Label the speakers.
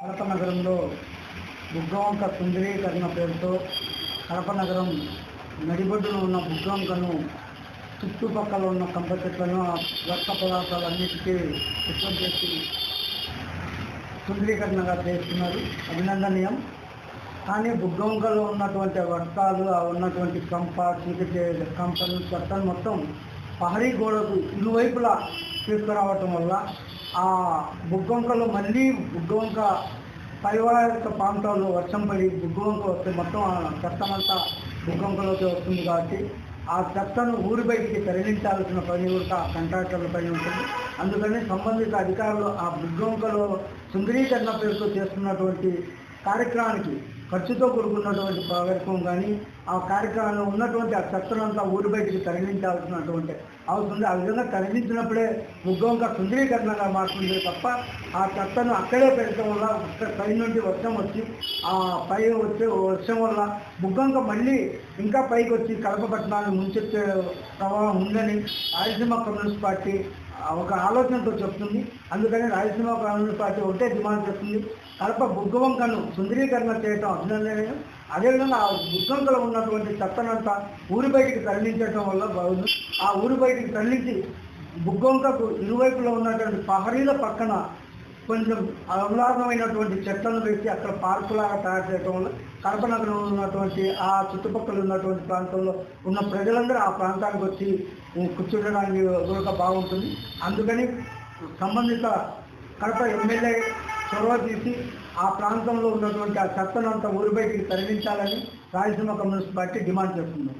Speaker 1: కడప నగరంలో బుగ్గవంక సుందరీకరణ పేరుతో కడప నగరం నడిబొడ్డులో ఉన్న బుగ్గవంకను చుట్టుపక్కల ఉన్న కంప చెట్లను ఆ వ్యర్థ పదార్థాలన్నిటికీ సిద్ధం చేసి సుందరీకరణగా చేస్తున్నారు అభినందనీయం. కానీ బుగ్గవంకలో ఉన్నటువంటి వర్షాలు ఉన్నటువంటి కంప చీకటి కంపలు చెత్తను మొత్తం పహరీ గోడకు ఇరువైపులా తీసుకురావటం వల్ల ఆ బుగ్గొంకలో మళ్ళీ బుగ్గొంక పైవారిక ప్రాంతాల్లో వర్షం పడి బుగ్గొంక వస్తే మొత్తం చెత్తమంతా బుగ్గొంకలోకి వస్తుంది కాబట్టి ఆ చెత్తను ఊరి బయటికి తరలించాల్సిన పని కూడా కాంట్రాక్టర్ల పని ఉంటుంది. అందుకని సంబంధిత అధికారులు ఆ బుగ్గొంకలో సుందరీకరణ పేరుతో చేస్తున్నటువంటి కార్యక్రమానికి ఖర్చుతో కూడుకున్నటువంటి కార్యక్రమం కానీ ఆ కార్యక్రమంలో ఉన్నటువంటి ఆ చెత్తనంతా ఊరు బయటికి తరలించాల్సినటువంటి అవసరం ఉంది. ఆ విధంగా తరలించినప్పుడే ముగ్గంక సుందరీకరణగా మారుతుంది తప్ప ఆ చెత్తను అక్కడే పెట్టడం వల్ల పై నుండి వర్షం వచ్చి ఆ పై వచ్చే వర్షం వల్ల బుగ్గంక మళ్ళీ ఇంకా పైకి వచ్చి కడప పట్టణాన్ని ముంచెత్తే ప్రవాహం ఉందని రాయలసీమ కమ్యూనిస్ట్ పార్టీ ఒక ఆలోచనతో చెప్తుంది. అందుకని రాయలసీమ కమ్యూనిస్ట్ పార్టీ ఒకటే డిమాండ్ చేస్తుంది. కడప బుగ్గవంకను సుందరీకరణ చేయటం అభినందనీయం. అదేవిధంగా ఆ బుగ్గవంకలో ఉన్నటువంటి చెత్తనంతా ఊరి బయటికి తరలించడం వల్ల బాగుంది. ఆ ఊరి బయటికి తరలించి బుగ్గంకకు ఇరువైపులో ఉన్నటువంటి పహరీల పక్కన కొంచెం ఆహ్లాదమైనటువంటి చెట్లను వేసి అక్కడ పార్కులాగా తయారు చేయడం వల్ల కడప నగరంలో ఉన్నటువంటి ఆ చుట్టుపక్కల ఉన్నటువంటి ప్రాంతంలో ఉన్న ప్రజలందరూ ఆ ప్రాంతానికి వచ్చి కూర్చోడానికి ఒక బాగుంటుంది. అందుకని సంబంధిత కడప ఎమ్మెల్యే చొరవ తీసి ఆ ప్రాంతంలో ఉన్నటువంటి ఆ చెత్తనంతా ఊరి బయటికి తరలించాలని రాయలసీమ కమ్యూనిస్ట్ పార్టీ డిమాండ్ చేస్తుంది.